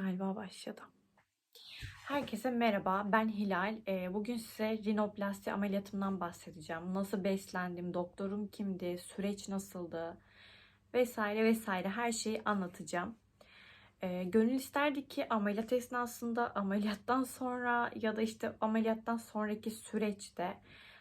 Galiba başladı. Herkese merhaba. Ben Hilal. Ee, Bugün size rinoplasti ameliyatımdan bahsedeceğim. Nasıl beslendim, doktorum kimdi, süreç nasıldı vesaire vesaire her şeyi anlatacağım. Ee, Gönül isterdi ki ameliyat esnasında, ameliyattan sonra ya da işte ameliyattan sonraki süreçte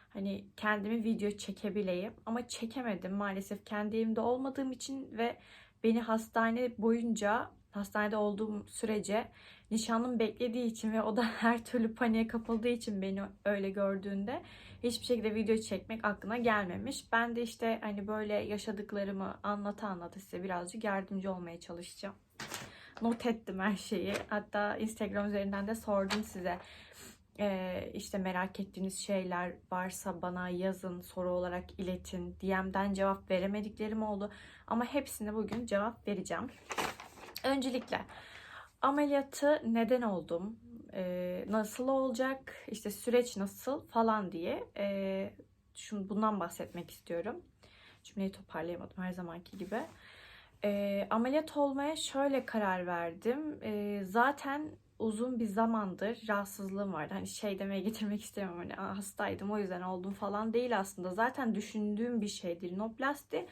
hani kendimi video çekebileyim ama çekemedim maalesef kendi evimde olmadığım için ve beni hastane boyunca hastanede olduğum sürece nişanlım beklediği için ve o da her türlü paniğe kapıldığı için beni öyle gördüğünde hiçbir şekilde video çekmek aklına gelmemiş. Ben de işte hani böyle yaşadıklarımı anlata anlata size birazcık yardımcı olmaya çalışacağım. Not ettim her şeyi. Hatta Instagram üzerinden de sordum size. Ee, işte merak ettiğiniz şeyler varsa bana yazın, soru olarak iletin. DM'den cevap veremediklerim oldu. Ama hepsine bugün cevap vereceğim. Öncelikle ameliyatı neden oldum, e, nasıl olacak, işte süreç nasıl falan diye e, şunu bundan bahsetmek istiyorum. Cümleyi toparlayamadım her zamanki gibi. E, ameliyat olmaya şöyle karar verdim. E, zaten uzun bir zamandır rahatsızlığım vardı. Hani şey demeye getirmek istemiyorum. Hani "Aa, hastaydım o yüzden oldum falan değil aslında. Zaten düşündüğüm bir şeydir. Rinoplasti.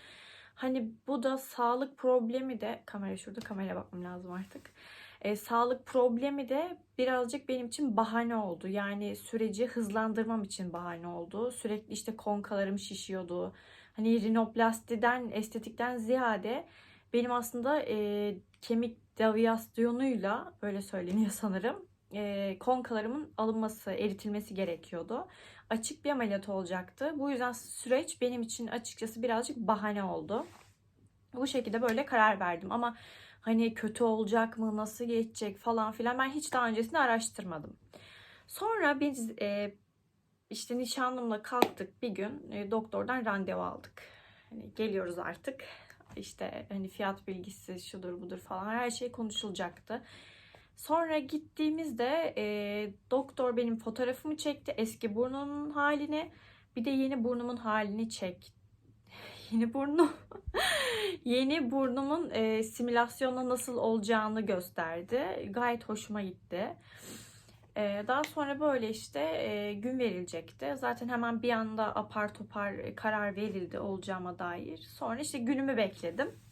Hani bu da sağlık problemi de kamera şurada kameraya bakmam lazım artık. E, sağlık problemi de birazcık benim için bahane oldu. Yani süreci hızlandırmam için bahane oldu. Sürekli işte konkalarım şişiyordu. Hani rinoplastiden, estetikten ziyade benim aslında e, kemik deviasyonuyla öyle söyleniyor sanırım. E, konkalarımın alınması, eritilmesi gerekiyordu. Açık bir ameliyat olacaktı. Bu yüzden süreç benim için açıkçası birazcık bahane oldu. Bu şekilde böyle karar verdim ama hani kötü olacak mı, nasıl geçecek falan filan ben hiç daha öncesinde araştırmadım. Sonra biz e, işte nişanlımla kalktık bir gün e, doktordan randevu aldık. Hani geliyoruz artık. İşte hani fiyat bilgisi şudur budur falan her şey konuşulacaktı. Sonra gittiğimizde e, doktor benim fotoğrafımı çekti. Eski burnumun halini bir de yeni burnumun halini çek. Yeni burnu. yeni burnumun e, simülasyonla nasıl olacağını gösterdi. Gayet hoşuma gitti. E, daha sonra böyle işte e, gün verilecekti. Zaten hemen bir anda apar topar karar verildi olacağıma dair. Sonra işte günümü bekledim.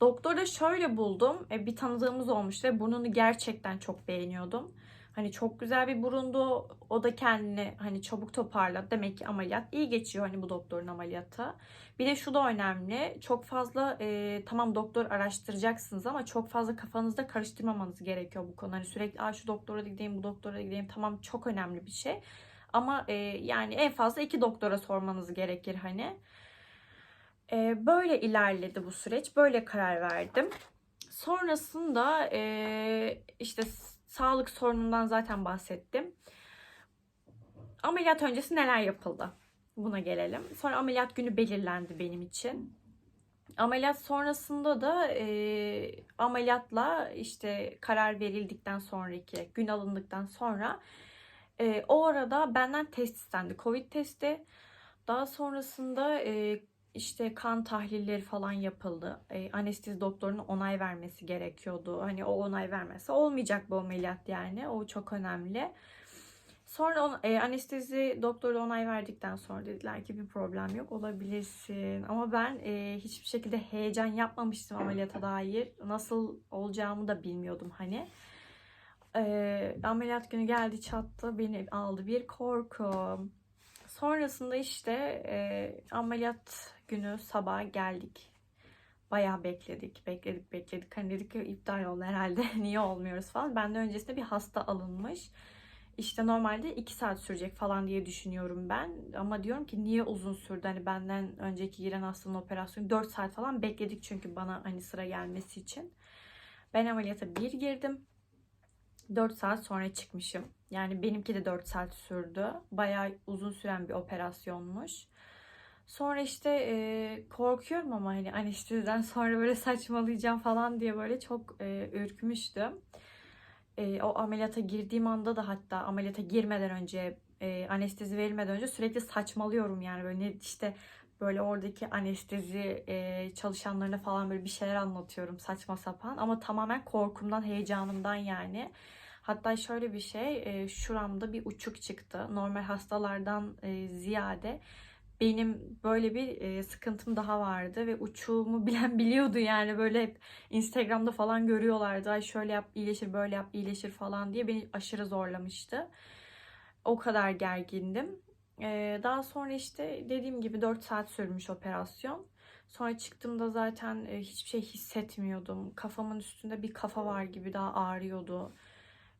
Doktorda şöyle buldum. E, bir tanıdığımız olmuştu ve burnunu gerçekten çok beğeniyordum. Hani çok güzel bir burundu. O da kendini hani çabuk toparladı. Demek ki ameliyat iyi geçiyor hani bu doktorun ameliyatı. Bir de şu da önemli. Çok fazla e, tamam doktor araştıracaksınız ama çok fazla kafanızda karıştırmamanız gerekiyor bu konu. Hani sürekli Aa, şu doktora gideyim bu doktora gideyim. Tamam çok önemli bir şey. Ama e, yani en fazla iki doktora sormanız gerekir hani. E, böyle ilerledi bu süreç. Böyle karar verdim. Sonrasında e, işte sağlık sorunundan zaten bahsettim. Ameliyat öncesi neler yapıldı? Buna gelelim. Sonra ameliyat günü belirlendi benim için. Ameliyat sonrasında da e, ameliyatla işte karar verildikten sonraki gün alındıktan sonra e, o arada benden test istendi. Covid testi. Daha sonrasında e, işte kan tahlilleri falan yapıldı. E, anestezi doktorunun onay vermesi gerekiyordu. Hani o onay vermezse olmayacak bu ameliyat yani. O çok önemli. Sonra on, e, anestezi doktoru onay verdikten sonra dediler ki bir problem yok olabilirsin. Ama ben e, hiçbir şekilde heyecan yapmamıştım ameliyata dair. Nasıl olacağımı da bilmiyordum hani. E, ameliyat günü geldi çattı beni aldı bir korku. Sonrasında işte e, ameliyat günü sabah geldik. Bayağı bekledik, bekledik, bekledik. Hani dedik ki iptal oldu herhalde. Niye olmuyoruz falan. Ben de öncesinde bir hasta alınmış. İşte normalde 2 saat sürecek falan diye düşünüyorum ben. Ama diyorum ki niye uzun sürdü? Hani benden önceki giren hastanın operasyonu 4 saat falan bekledik çünkü bana hani sıra gelmesi için. Ben ameliyata bir girdim. 4 saat sonra çıkmışım. Yani benimki de 4 saat sürdü. Bayağı uzun süren bir operasyonmuş. Sonra işte e, korkuyorum ama hani anesteziden sonra böyle saçmalayacağım falan diye böyle çok e, ürkmüştüm. E, o ameliyata girdiğim anda da hatta ameliyata girmeden önce e, anestezi verilmeden önce sürekli saçmalıyorum yani böyle işte Böyle oradaki anestezi e, çalışanlarına falan böyle bir şeyler anlatıyorum saçma sapan. Ama tamamen korkumdan, heyecanımdan yani. Hatta şöyle bir şey, e, şuramda bir uçuk çıktı. Normal hastalardan e, ziyade benim böyle bir e, sıkıntım daha vardı ve uçuğumu bilen biliyordu yani böyle hep Instagram'da falan görüyorlardı. Ay şöyle yap iyileşir, böyle yap iyileşir falan diye beni aşırı zorlamıştı. O kadar gergindim. E, daha sonra işte dediğim gibi 4 saat sürmüş operasyon. Sonra çıktığımda zaten e, hiçbir şey hissetmiyordum. Kafamın üstünde bir kafa var gibi daha ağrıyordu.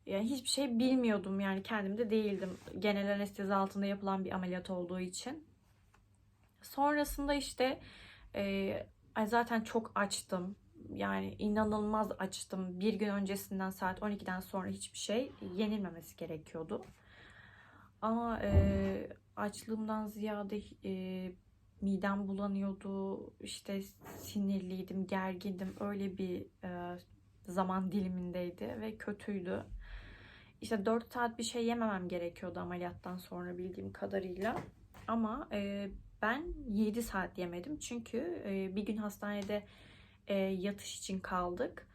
Yani hiçbir şey bilmiyordum yani kendimde değildim. Genel anestezi altında yapılan bir ameliyat olduğu için. Sonrasında işte e, zaten çok açtım. Yani inanılmaz açtım. Bir gün öncesinden saat 12'den sonra hiçbir şey yenilmemesi gerekiyordu. Ama e, açlığımdan ziyade e, midem bulanıyordu. İşte sinirliydim, gergindim. Öyle bir e, zaman dilimindeydi ve kötüydü. İşte 4 saat bir şey yememem gerekiyordu ameliyattan sonra bildiğim kadarıyla. Ama e, ben 7 saat yemedim. Çünkü e, bir gün hastanede e, yatış için kaldık.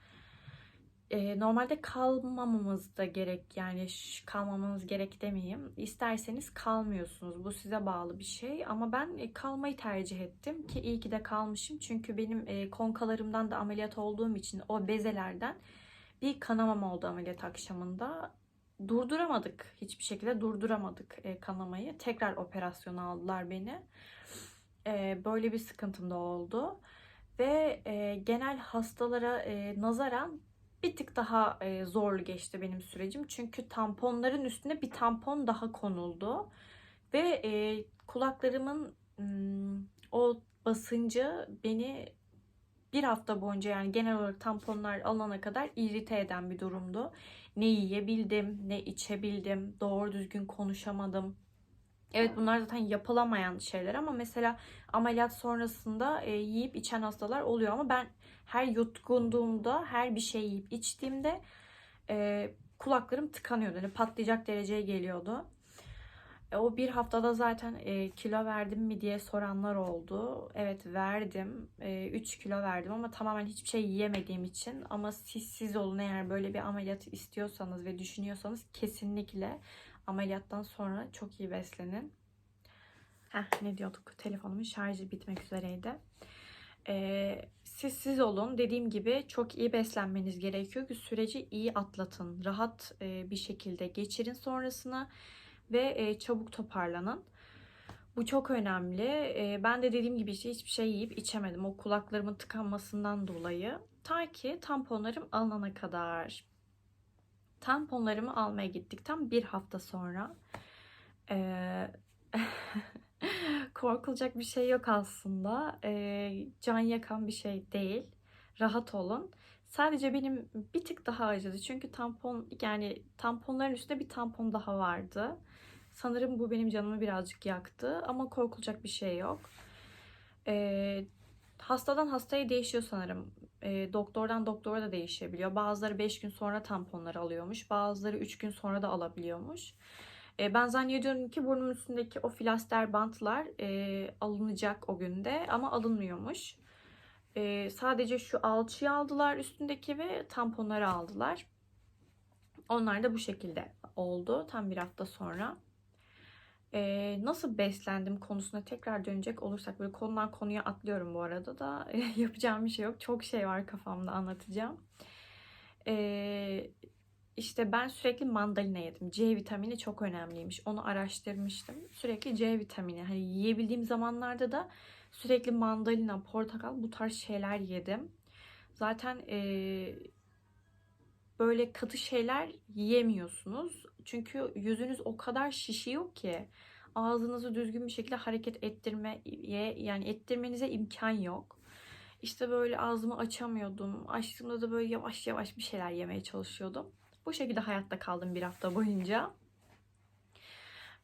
E, normalde kalmamamız da gerek yani kalmamamız gerek demeyeyim. İsterseniz kalmıyorsunuz. Bu size bağlı bir şey. Ama ben e, kalmayı tercih ettim ki iyi ki de kalmışım. Çünkü benim e, konkalarımdan da ameliyat olduğum için o bezelerden bir kanamam oldu ameliyat akşamında. Durduramadık. Hiçbir şekilde durduramadık e, kanamayı. Tekrar operasyona aldılar beni. E, böyle bir sıkıntım da oldu. Ve e, genel hastalara e, nazaran bir tık daha e, zorlu geçti benim sürecim. Çünkü tamponların üstüne bir tampon daha konuldu. Ve e, kulaklarımın o basıncı beni bir hafta boyunca yani genel olarak tamponlar alana kadar irite eden bir durumdu. Ne yiyebildim, ne içebildim, doğru düzgün konuşamadım. Evet bunlar zaten yapılamayan şeyler ama mesela ameliyat sonrasında e, yiyip içen hastalar oluyor ama ben her yutkunduğumda, her bir şey yiyip içtiğimde e, kulaklarım tıkanıyordu. Yani patlayacak dereceye geliyordu. E, o bir haftada zaten e, kilo verdim mi diye soranlar oldu. Evet verdim. 3 e, kilo verdim ama tamamen hiçbir şey yiyemediğim için. Ama siz siz olun eğer böyle bir ameliyat istiyorsanız ve düşünüyorsanız kesinlikle ameliyattan sonra çok iyi beslenin. Heh, ne diyorduk? Telefonumun şarjı bitmek üzereydi. Ee, siz siz olun. Dediğim gibi çok iyi beslenmeniz gerekiyor ki süreci iyi atlatın. Rahat e, bir şekilde geçirin sonrasına ve e, çabuk toparlanın. Bu çok önemli. E, ben de dediğim gibi işte hiçbir şey yiyip içemedim. O kulaklarımın tıkanmasından dolayı. Ta ki tamponlarım alınana kadar. Tamponlarımı almaya gittikten bir hafta sonra e, korkulacak bir şey yok aslında. E, can yakan bir şey değil. Rahat olun. Sadece benim bir tık daha acıdı. Çünkü tampon yani tamponların üstünde bir tampon daha vardı. Sanırım bu benim canımı birazcık yaktı. Ama korkulacak bir şey yok. E, hastadan hastaya değişiyor sanırım. E, doktordan doktora da değişebiliyor. Bazıları 5 gün sonra tamponları alıyormuş. Bazıları 3 gün sonra da alabiliyormuş. E, ben zannediyorum ki burnumun üstündeki o filaster bantlar e, alınacak o günde ama alınmıyormuş. E, sadece şu alçıyı aldılar üstündeki ve tamponları aldılar. Onlar da bu şekilde oldu tam bir hafta sonra. Ee, nasıl beslendim konusuna tekrar dönecek olursak böyle konudan konuya atlıyorum bu arada da yapacağım bir şey yok. Çok şey var kafamda anlatacağım. Ee, işte ben sürekli mandalina yedim. C vitamini çok önemliymiş. Onu araştırmıştım. Sürekli C vitamini. Hani yiyebildiğim zamanlarda da sürekli mandalina, portakal bu tarz şeyler yedim. Zaten e, böyle katı şeyler yiyemiyorsunuz. Çünkü yüzünüz o kadar şişiyor ki ağzınızı düzgün bir şekilde hareket ettirmeye yani ettirmenize imkan yok. İşte böyle ağzımı açamıyordum. Açtığımda da böyle yavaş yavaş bir şeyler yemeye çalışıyordum. Bu şekilde hayatta kaldım bir hafta boyunca.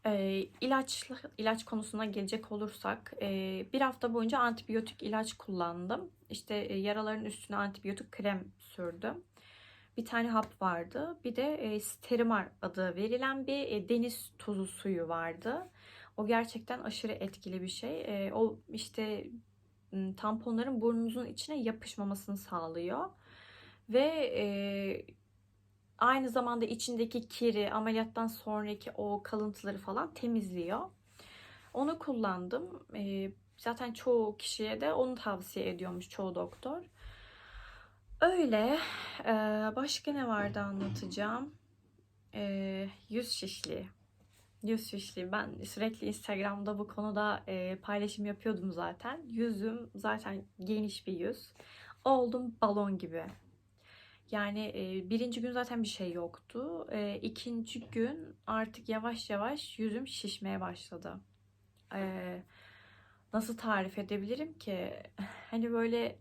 E, ilaç ilaç konusuna gelecek olursak e, bir hafta boyunca antibiyotik ilaç kullandım. İşte e, yaraların üstüne antibiyotik krem sürdüm bir tane hap vardı. Bir de e, sterimar adı verilen bir e, deniz tuzu suyu vardı. O gerçekten aşırı etkili bir şey. E, o işte tamponların burnunuzun içine yapışmamasını sağlıyor. Ve e, aynı zamanda içindeki kiri, ameliyattan sonraki o kalıntıları falan temizliyor. Onu kullandım. E, zaten çoğu kişiye de onu tavsiye ediyormuş çoğu doktor. Öyle. E, başka ne vardı anlatacağım? E, yüz şişliği. Yüz şişliği. Ben sürekli Instagram'da bu konuda e, paylaşım yapıyordum zaten. Yüzüm zaten geniş bir yüz. Oldum balon gibi. Yani e, birinci gün zaten bir şey yoktu. E, ikinci gün artık yavaş yavaş yüzüm şişmeye başladı. E, nasıl tarif edebilirim ki? Hani böyle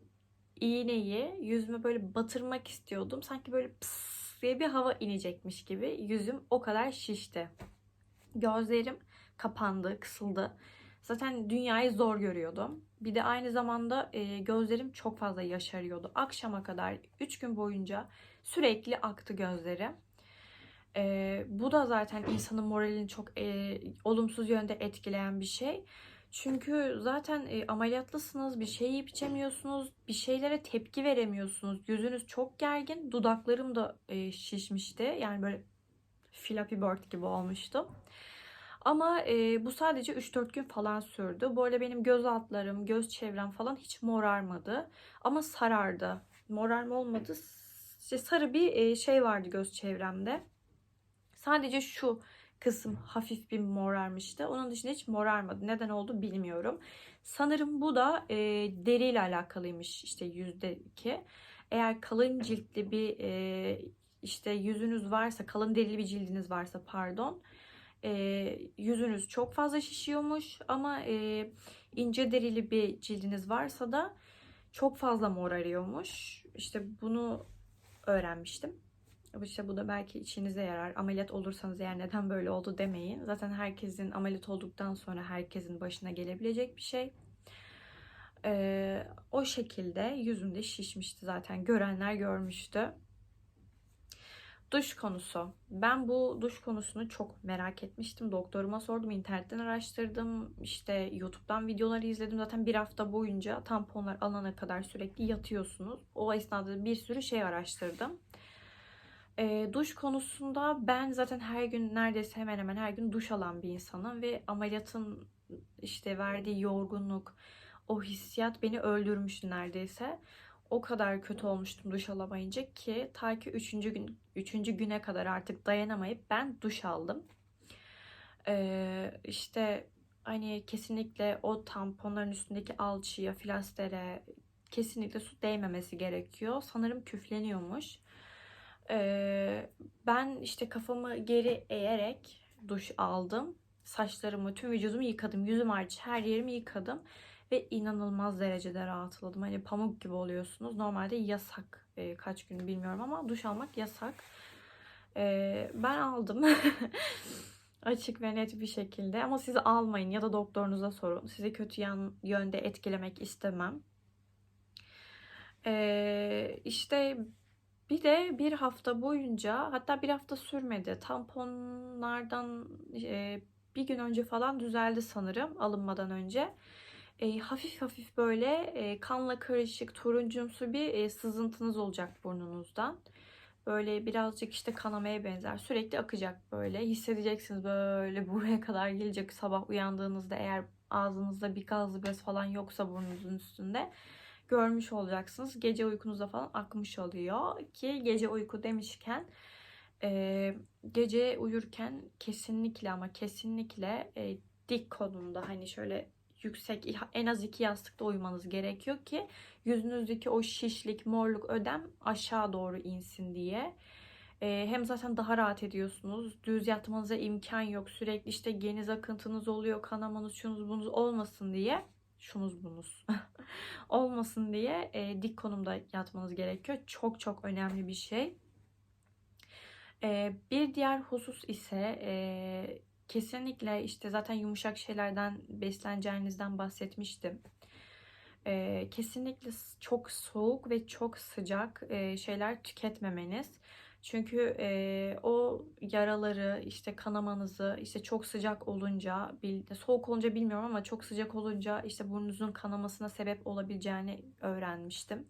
iğneyi yüzüme böyle batırmak istiyordum. Sanki böyle pıs diye bir hava inecekmiş gibi. Yüzüm o kadar şişti. Gözlerim kapandı, kısıldı. Zaten dünyayı zor görüyordum. Bir de aynı zamanda e, gözlerim çok fazla yaşarıyordu. Akşama kadar 3 gün boyunca sürekli aktı gözlerim. E, bu da zaten insanın moralini çok e, olumsuz yönde etkileyen bir şey. Çünkü zaten ameliyatlısınız, bir şey yiyip içemiyorsunuz, bir şeylere tepki veremiyorsunuz. Yüzünüz çok gergin, dudaklarım da şişmişti. Yani böyle Flappy Bird gibi olmuştum. Ama e, bu sadece 3-4 gün falan sürdü. Bu arada benim göz altlarım, göz çevrem falan hiç morarmadı. Ama sarardı. Morarma olmadı. İşte sarı bir e, şey vardı göz çevremde. Sadece şu kısım hafif bir morarmıştı. Onun dışında hiç morarmadı. Neden oldu bilmiyorum. Sanırım bu da e, deriyle alakalıymış işte yüzde iki. Eğer kalın ciltli bir e, işte yüzünüz varsa, kalın derili bir cildiniz varsa pardon, e, yüzünüz çok fazla şişiyormuş ama e, ince derili bir cildiniz varsa da çok fazla morarıyormuş. İşte bunu öğrenmiştim. İşte bu da belki içinize yarar. Ameliyat olursanız eğer neden böyle oldu demeyin. Zaten herkesin ameliyat olduktan sonra herkesin başına gelebilecek bir şey. Ee, o şekilde yüzümde şişmişti zaten. Görenler görmüştü. Duş konusu. Ben bu duş konusunu çok merak etmiştim. Doktoruma sordum, internetten araştırdım. İşte YouTube'dan videoları izledim. Zaten bir hafta boyunca tamponlar alana kadar sürekli yatıyorsunuz. O esnada bir sürü şey araştırdım. E, duş konusunda ben zaten her gün neredeyse hemen hemen her gün duş alan bir insanım ve ameliyatın işte verdiği yorgunluk, o hissiyat beni öldürmüştü neredeyse. O kadar kötü olmuştum duş alamayınca ki ta ki 3. gün 3. güne kadar artık dayanamayıp ben duş aldım. Ee, işte hani kesinlikle o tamponların üstündeki alçıya, flastere kesinlikle su değmemesi gerekiyor. Sanırım küfleniyormuş. Ee, ben işte kafamı geri eğerek duş aldım. Saçlarımı, tüm vücudumu yıkadım. Yüzüm hariç her yerimi yıkadım. Ve inanılmaz derecede rahatladım. Hani pamuk gibi oluyorsunuz. Normalde yasak. Ee, kaç gün bilmiyorum ama duş almak yasak. Ee, ben aldım. Açık ve net bir şekilde. Ama siz almayın ya da doktorunuza sorun. Sizi kötü yan, yönde etkilemek istemem. Ee, işte bir de bir hafta boyunca hatta bir hafta sürmedi. Tamponlardan e, bir gün önce falan düzeldi sanırım alınmadan önce. E, hafif hafif böyle e, kanla karışık turuncumsu bir e, sızıntınız olacak burnunuzdan. Böyle birazcık işte kanamaya benzer. Sürekli akacak böyle. Hissedeceksiniz böyle buraya kadar gelecek sabah uyandığınızda eğer ağzınızda bir gazlı bez falan yoksa burnunuzun üstünde görmüş olacaksınız. Gece uykunuzda falan akmış oluyor. Ki gece uyku demişken e, gece uyurken kesinlikle ama kesinlikle e, dik konumda hani şöyle yüksek en az iki yastıkta uyumanız gerekiyor ki yüzünüzdeki o şişlik, morluk, ödem aşağı doğru insin diye. Ee, hem zaten daha rahat ediyorsunuz. Düz yatmanıza imkan yok. Sürekli işte geniz akıntınız oluyor. Kanamanız, şunuz bunuz olmasın diye. Şunuz bunuz. olmasın diye e, dik konumda yatmanız gerekiyor. Çok çok önemli bir şey. E, bir diğer husus ise e, kesinlikle işte zaten yumuşak şeylerden besleneceğinizden bahsetmiştim. e, kesinlikle çok soğuk ve çok sıcak e, şeyler tüketmemeniz. Çünkü e, o yaraları işte kanamanızı işte çok sıcak olunca soğuk olunca bilmiyorum ama çok sıcak olunca işte burnunuzun kanamasına sebep olabileceğini öğrenmiştim.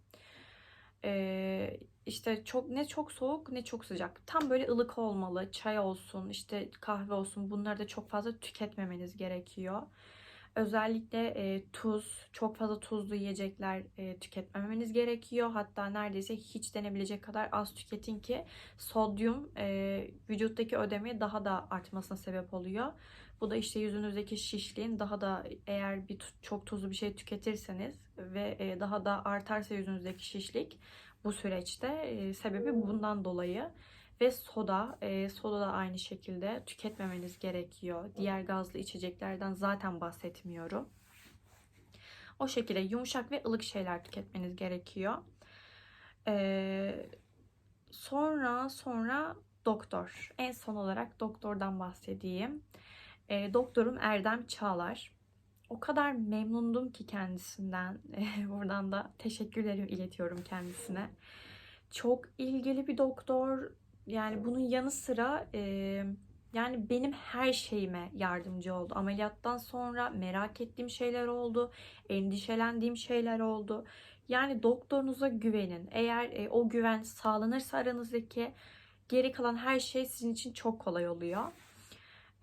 E, işte çok ne çok soğuk ne çok sıcak. Tam böyle ılık olmalı. Çay olsun, işte kahve olsun. Bunları da çok fazla tüketmemeniz gerekiyor. Özellikle e, tuz, çok fazla tuzlu yiyecekler e, tüketmemeniz gerekiyor. Hatta neredeyse hiç denebilecek kadar az tüketin ki sodyum e, vücuttaki ödemi daha da artmasına sebep oluyor. Bu da işte yüzünüzdeki şişliğin daha da eğer bir çok tuzlu bir şey tüketirseniz ve e, daha da artarsa yüzünüzdeki şişlik bu süreçte e, sebebi bundan dolayı. Ve soda, e, soda da aynı şekilde tüketmemeniz gerekiyor. Diğer gazlı içeceklerden zaten bahsetmiyorum. O şekilde yumuşak ve ılık şeyler tüketmeniz gerekiyor. E, sonra sonra doktor. En son olarak doktordan bahsedeyim. E, doktorum Erdem Çağlar. O kadar memnundum ki kendisinden. Buradan da teşekkürlerimi iletiyorum kendisine. Çok ilgili bir doktor. Yani bunun yanı sıra e, yani benim her şeyime yardımcı oldu. Ameliyattan sonra merak ettiğim şeyler oldu. Endişelendiğim şeyler oldu. Yani doktorunuza güvenin. Eğer e, o güven sağlanırsa aranızdaki geri kalan her şey sizin için çok kolay oluyor.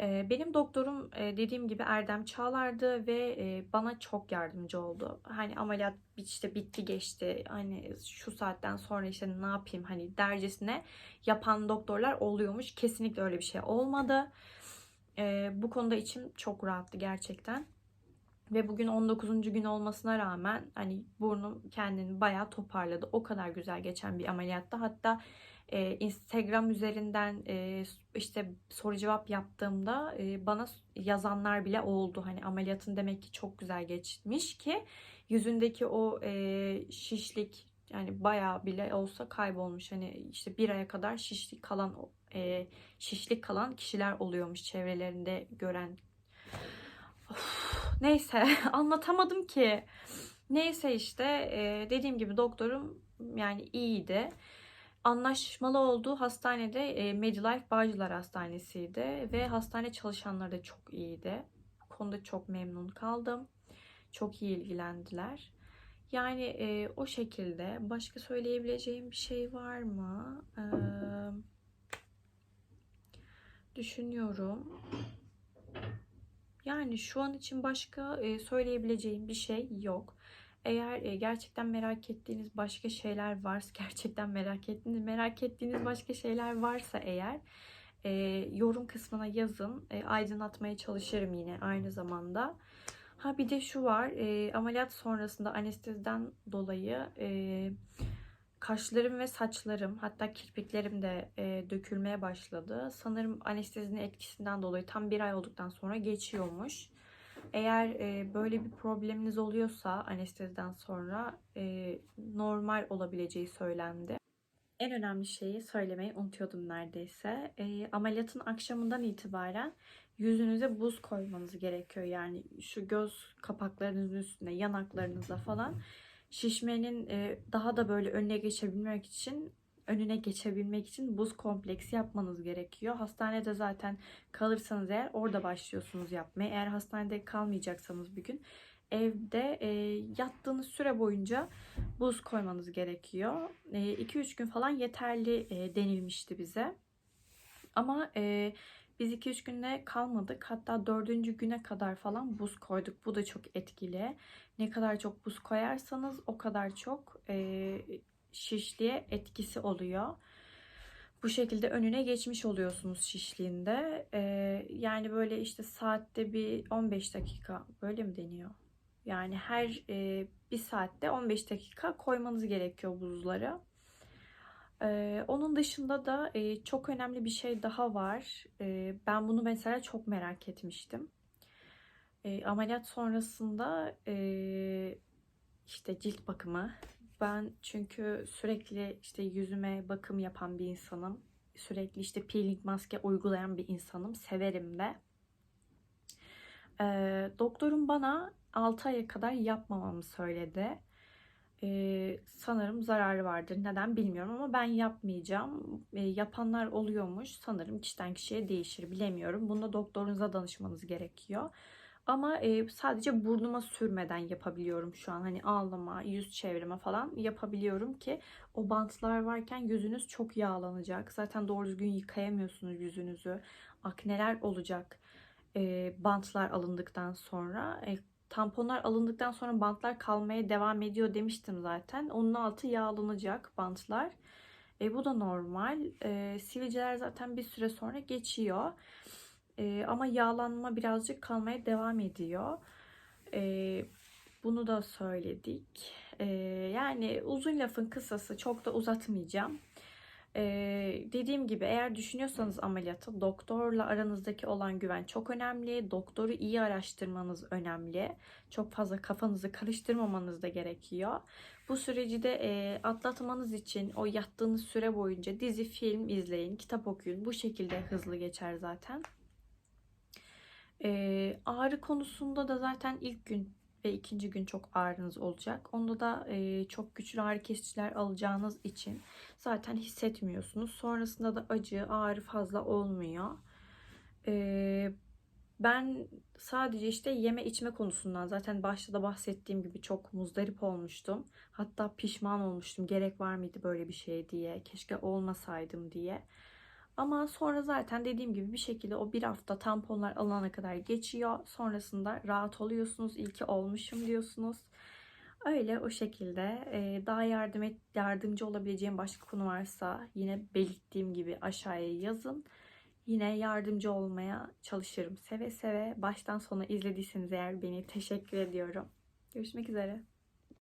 Benim doktorum dediğim gibi Erdem Çağlar'dı ve bana çok yardımcı oldu. Hani ameliyat işte bitti geçti. Hani şu saatten sonra işte ne yapayım hani dercesine yapan doktorlar oluyormuş. Kesinlikle öyle bir şey olmadı. Bu konuda içim çok rahattı gerçekten. Ve bugün 19. gün olmasına rağmen hani burnum kendini bayağı toparladı. O kadar güzel geçen bir ameliyatta. Hatta e, Instagram üzerinden e, işte soru cevap yaptığımda e, bana yazanlar bile oldu. Hani ameliyatın demek ki çok güzel geçmiş ki yüzündeki o e, şişlik yani bayağı bile olsa kaybolmuş. Hani işte bir aya kadar şişlik kalan e, şişlik kalan kişiler oluyormuş çevrelerinde gören Of, neyse anlatamadım ki. Neyse işte e, dediğim gibi doktorum yani iyiydi. Anlaşmalı olduğu hastanede e, Medilife Bağcılar Hastanesi'ydi ve hastane çalışanları da çok iyiydi. Bu konuda çok memnun kaldım. Çok iyi ilgilendiler. Yani e, o şekilde başka söyleyebileceğim bir şey var mı? Ee, düşünüyorum. Yani şu an için başka e, söyleyebileceğim bir şey yok. Eğer e, gerçekten merak ettiğiniz başka şeyler varsa, gerçekten merak ettiğiniz, merak ettiğiniz başka şeyler varsa eğer e, yorum kısmına yazın. E, aydınlatmaya çalışırım yine aynı zamanda. Ha bir de şu var, e, ameliyat sonrasında anesteziden dolayı e, kaşlarım ve saçlarım hatta kirpiklerim de e, dökülmeye başladı. Sanırım anestezinin etkisinden dolayı tam bir ay olduktan sonra geçiyormuş. Eğer e, böyle bir probleminiz oluyorsa anesteziden sonra e, normal olabileceği söylendi. En önemli şeyi söylemeyi unutuyordum neredeyse. E, ameliyatın akşamından itibaren yüzünüze buz koymanız gerekiyor. Yani şu göz kapaklarınızın üstüne, yanaklarınıza falan şişmenin e, daha da böyle önüne geçebilmek için önüne geçebilmek için buz kompleksi yapmanız gerekiyor. Hastanede zaten kalırsanız eğer orada başlıyorsunuz yapmaya. Eğer hastanede kalmayacaksanız bir gün evde e, yattığınız süre boyunca buz koymanız gerekiyor. 2-3 gün falan yeterli e, denilmişti bize. Ama e, biz 2-3 günde kalmadık. Hatta 4. güne kadar falan buz koyduk. Bu da çok etkili. Ne kadar çok buz koyarsanız o kadar çok e, şişliğe etkisi oluyor. Bu şekilde önüne geçmiş oluyorsunuz şişliğinde. E, yani böyle işte saatte bir 15 dakika böyle mi deniyor? Yani her e, bir saatte 15 dakika koymanız gerekiyor buzları. Ee, onun dışında da e, çok önemli bir şey daha var. Ee, ben bunu mesela çok merak etmiştim. Ee, ameliyat sonrasında e, işte cilt bakımı. Ben çünkü sürekli işte yüzüme bakım yapan bir insanım. Sürekli işte peeling maske uygulayan bir insanım. Severim de. Ee, doktorum bana 6 aya kadar yapmamamı söyledi. Ee, sanırım zararı vardır. Neden bilmiyorum ama ben yapmayacağım. Ee, yapanlar oluyormuş. Sanırım kişiden kişiye değişir. Bilemiyorum. Bunda doktorunuza danışmanız gerekiyor. Ama e, sadece burnuma sürmeden yapabiliyorum şu an. Hani ağlama, yüz çevreme falan yapabiliyorum ki o bantlar varken yüzünüz çok yağlanacak. Zaten doğru düzgün yıkayamıyorsunuz yüzünüzü. Akneler olacak e, bantlar alındıktan sonra. E, tamponlar alındıktan sonra bantlar kalmaya devam ediyor demiştim zaten. Onun altı yağlanacak bantlar. E, bu da normal. E, sivilceler zaten bir süre sonra geçiyor. E, ama yağlanma birazcık kalmaya devam ediyor. E, bunu da söyledik. E, yani uzun lafın kısası çok da uzatmayacağım. Ee, dediğim gibi eğer düşünüyorsanız ameliyatı doktorla aranızdaki olan güven çok önemli. Doktoru iyi araştırmanız önemli. Çok fazla kafanızı karıştırmamanız da gerekiyor. Bu süreci de e, atlatmanız için o yattığınız süre boyunca dizi, film izleyin, kitap okuyun. Bu şekilde hızlı geçer zaten. Ee, ağrı konusunda da zaten ilk gün ve ikinci gün çok ağrınız olacak. Onda da e, çok güçlü ağrı kesiciler alacağınız için zaten hissetmiyorsunuz. Sonrasında da acı, ağrı fazla olmuyor. E, ben sadece işte yeme içme konusundan zaten başta da bahsettiğim gibi çok muzdarip olmuştum. Hatta pişman olmuştum. Gerek var mıydı böyle bir şey diye. Keşke olmasaydım diye. Ama sonra zaten dediğim gibi bir şekilde o bir hafta tamponlar alana kadar geçiyor. Sonrasında rahat oluyorsunuz. İyi olmuşum diyorsunuz. Öyle o şekilde Ee, daha yardım et, yardımcı olabileceğim başka konu varsa yine belirttiğim gibi aşağıya yazın. Yine yardımcı olmaya çalışırım seve seve. Baştan sona izlediyseniz eğer beni teşekkür ediyorum. Görüşmek üzere.